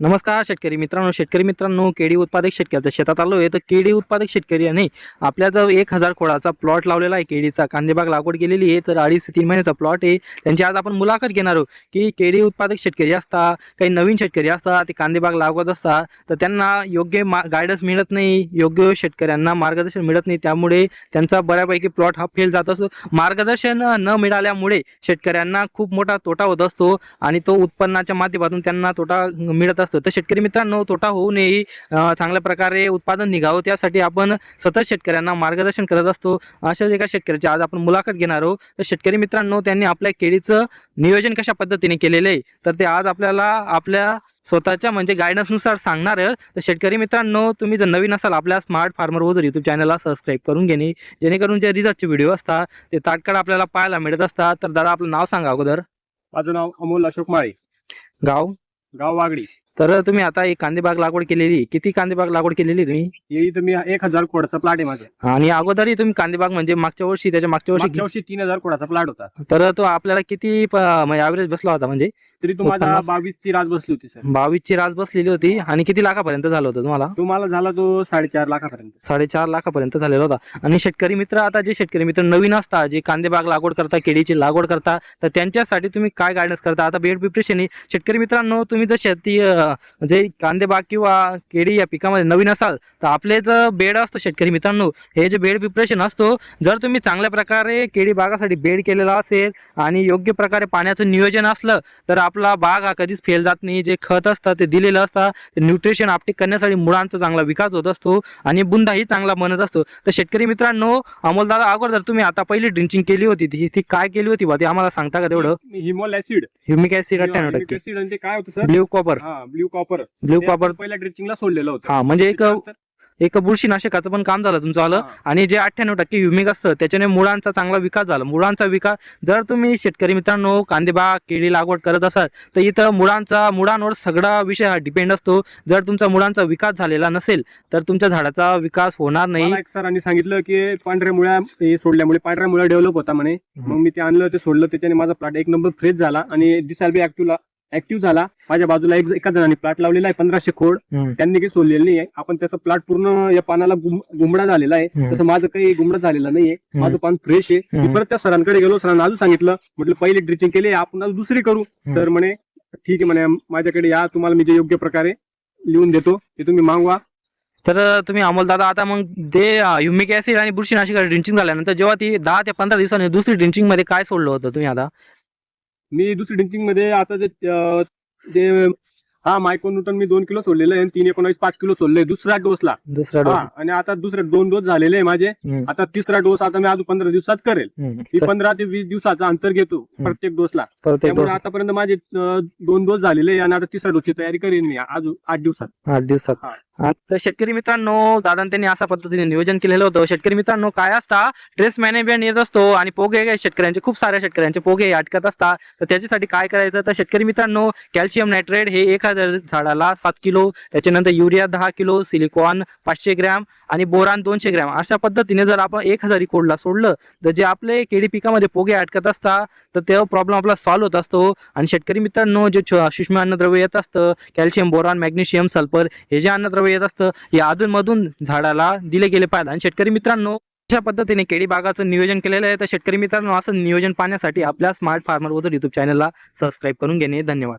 नमस्कार शेतकरी मित्रांनो शेतकरी मित्रांनो केळी उत्पादक शेतकऱ्याच्या शेतात आलो आहे तर केळी उत्पादक शेतकरी याने आपल्या जवळ एक हजार खोडाचा प्लॉट लावलेला आहे. केळीचा कांदेबाग लागवड केलेली आहे. तर अडीच तीन महिन्याचा प्लॉट आहे. त्यांची आज आपण मुलाखत घेणार आहोत की केळी उत्पादक शेतकरी असता काही नवीन शेतकरी असतात ते कांदेबाग लागवत असतात तर त्यांना योग्य मा गायडन्स मिळत नाही योग्य शेतकऱ्यांना मार्गदर्शन मिळत नाही. त्यामुळे त्यांचा बऱ्यापैकी प्लॉट हा फेल जात असतो. मार्गदर्शन न मिळाल्यामुळे शेतकऱ्यांना खूप मोठा तोटा होत असतो आणि तो उत्पन्नाच्या माध्यमातून त्यांना तोटा मिळत असतो तर शेतकरी मित्रांनो तोटा होऊ नये. चांगल्या प्रकारे उत्पादन निघावं. त्यासाठी आपण सतत शेतकऱ्यांना मार्गदर्शन करत असतो. अशाच एका शेतकऱ्याची आज आपण मुलाखत घेणार आहोत. तर शेतकरी मित्रांनो त्यांनी आपल्या केळीचं नियोजन कशा पद्धतीने केलेलं आहे? तर ते आज आपल्याला आपल्या स्वतःच्या म्हणजे गायडन्सनुसार सांगणार तर शेतकरी मित्रांनो तुम्ही जर नवीन असाल आपल्या स्मार्ट फार्मर वजर यूट्यूब चॅनलला सबस्क्राईब करून घेणे जेणेकरून जे रिझल्टचे व्हिडिओ असतात ते तात्काळ आपल्याला पाहायला मिळत असतात. तर दादा आपलं नाव सांगा अगोदर. माझं नाव अमोल अशोक माळे. गाव? गाव वागडी. तर तुम्ही आता एक कांदेबाग लागवड केलेली. किती कांदेबाग लागवड केलेली तुम्ही? हे इथं मी एक हजार खोडाचा प्लॉट आहे माझा. आणि अगोदरही तुम्ही कांदेबाग म्हणजे मागच्या वर्षी त्याच्या मागच्या मागच्या वर्षी वर्षी तीन हजार खोडाचा प्लॉट होता. तर तो आपल्याला किती ॲव्हरेज बसला होता म्हणजे? तरी तो माझा उत्पन्न? बावीस ची राज बसली होती सर. बावीस ची रास बसलेली होती. आणि किती लाखापर्यंत झालं होतं तुम्हाला? तो मला झाला तो साडेचार लाखापर्यंत. साडेचार लाखापर्यंत झालेला होता. आणि शेतकरी मित्र आता जे शेतकरी मित्र नवीन असतात जे कांदेबाग लागवड करता केळीची लागवड करता तर त्यांच्यासाठी तुम्ही काय गायडन्स करता? आता बेड प्रिपरेशन शेतकरी मित्रांनो तुम्ही जर शेती जे कांदेबाग किंवा केळी या पिकामध्ये नवीन असाल तर आपले जर बेड असतो शेतकरी मित्रांनो हे जे बेड प्रिपरेशन असतो जर तुम्ही चांगल्या प्रकारे केळी बागासाठी बेड केलेला असेल आणि योग्य प्रकारे पाण्याचं नियोजन असलं तर आपला बाग हा कधीच फेल जात नाही. जे खत असतं ते दिलेलं असतं ते न्यूट्रिशन आपटिक करण्यासाठी मुळांचा चांगला विकास होत असतो आणि बुंदाही चांगला बनत असतो. तर शेतकरी मित्रांनो अमोलदादा अगोदर तुम्ही आता पहिली ड्रिंचिंग केली होती ती ती काय केली होती बा? ते आम्हाला सांगता का तेवढं? हिमोल ऍसिड ह्युमिक ऍसिड अठ्ठ्याण्णव टक्के. ऍसिड आणि ते काय होतं सर? ब्ल्यू कॉपर हा ब्ल्यू कॉपर ब्ल्यू कॉपर पहिल्या ड्रिचिंगला सोडलेलं होतं. हा म्हणजे एक एक बुरशीनाशकाचं पण काम झालं तुमचं आलं. आणि जे अठ्ठ्याण्णव टक्के ह्युमिक असतं त्याच्याने मुळांचा चांगला विकास झाला. मुळांचा विकास जर तुम्ही शेतकरी मित्रांनो कांदेबाग केळी लागवड करत असाल तर इथं मुळांचा मुळांवर सगळा विषय हा डिपेंड असतो. जर तुमचा मुळांचा विकास झालेला नसेल तर तुमच्या झाडाचा विकास होणार नाही. सरांनी सांगितलं की पांढऱ्या मुळ्या हे सोडल्यामुळे पांढऱ्या मुळ्या डेव्हलप होता म्हणे. मग मी ते आणलं ते सोडलं त्याच्याने माझा प्लॉट एक नंबर फ्रेश झाला आणि दिसायला बी ऍक्टिव्ह ऍक्टिव्ह झाला. माझ्या बाजूला एक एका जणांनी प्लॉट लावलेला आहे पंधराशे खोड. त्यांनी काही सोडलेलं नाही आहे आपण त्याचा प्लॉट पूर्ण या पानाला गुम- गुमडा झालेला आहे. तसं माझं काही गुमडा झालेला नाहीये. माझं पान फ्रेश आहे. मी. परत त्या सरांकडे गेलो. सरांना अजून सांगितलं. म्हटलं पहिली ड्रिचिंग केली आपण अजून दुसरी करू. सर म्हणे ठीक आहे म्हणे. माझ्याकडे या. तुम्हाला मी जे योग्य प्रकारे लिहून देतो. ते तुम्ही मागवा. तर तुम्ही अमोलदादा आता मग ते ह्युमिक ऍसिड आणि बुरशीनाशक ड्रिंचिंग झाल्यानंतर जेव्हा ती दहा ते पंधरा दिवसांनी दुसरी ड्रिंचिंगमध्ये काय सोडलं होतं तुम्ही आता? मी दुसरी ड्रिंचिंगमध्ये आता जे अं, जे हा मायक्रोन्यूटन मी दोन किलो सोडलेलं आहे आणि तीन एकोणावीस पाच किलो सोडलंय दुसऱ्या डोसला. दुसरा हा, डोस आणि आता दुसरे दोन डोस झालेले आहे माझे. आता तिसरा डोस आता मी अजून पंधरा दिवसात करेल. मी पंधरा ते वीस दिवसाचा अंतर घेतो प्रत्येक डोसला. प्रत्येक त्यामुळे डोस आतापर्यंत माझे अं, दोन डोस झालेले आहे आणि आता तिसऱ्या डोसची तयारी करेन मी अजून आठ दिवसात. आठ दिवसात. हा. तर शेतकरी मित्रांनो दादा त्यांनी अशा पद्धतीने नियोजन केलेलं होतं. शेतकरी मित्रांनो काय असता ड्रेस मॅनेजमेंट येत असतो आणि पोगे काय शेतकऱ्यांचे खूप साऱ्या शेतकऱ्यांचे पोगे अटकत असतात तर त्याच्यासाठी काय करायचं? तर शेतकरी मित्रांनो कॅल्शियम नायट्रेट हे एक हजार झाडाला सात किलो त्याच्यानंतर युरिया दहा किलो सिलिकॉन पाचशे ग्रॅम आणि बोरान दोनशे ग्रॅम. अशा पद्धतीने जर आपण एक हजार कोडला सोडलं तर जे आपले केळी पिकामध्ये पोगे अटकत असतात तर तो प्रॉब्लेम आपला सॉल्व्ह होत असतो. आणि शेतकरी मित्रांनो जे सूक्ष्म अन्नद्रव्य येत असतं कॅल्शियम बोरॉन मॅग्नेशियम सल्फर हे जे अन्नद्रव्य येत असतं. या अधूनमधून झाडाला दिले गेले पाहिजे आणि शेतकरी मित्रांनो अशा पद्धतीने केळी बागाचं नियोजन केलेलं आहे. तर शेतकरी मित्रांनो असं नियोजन पाहण्यासाठी आपल्या स्मार्ट फार्मर वगैरे युट्यूब चॅनलला सबस्क्राईब करून घेणे. धन्यवाद.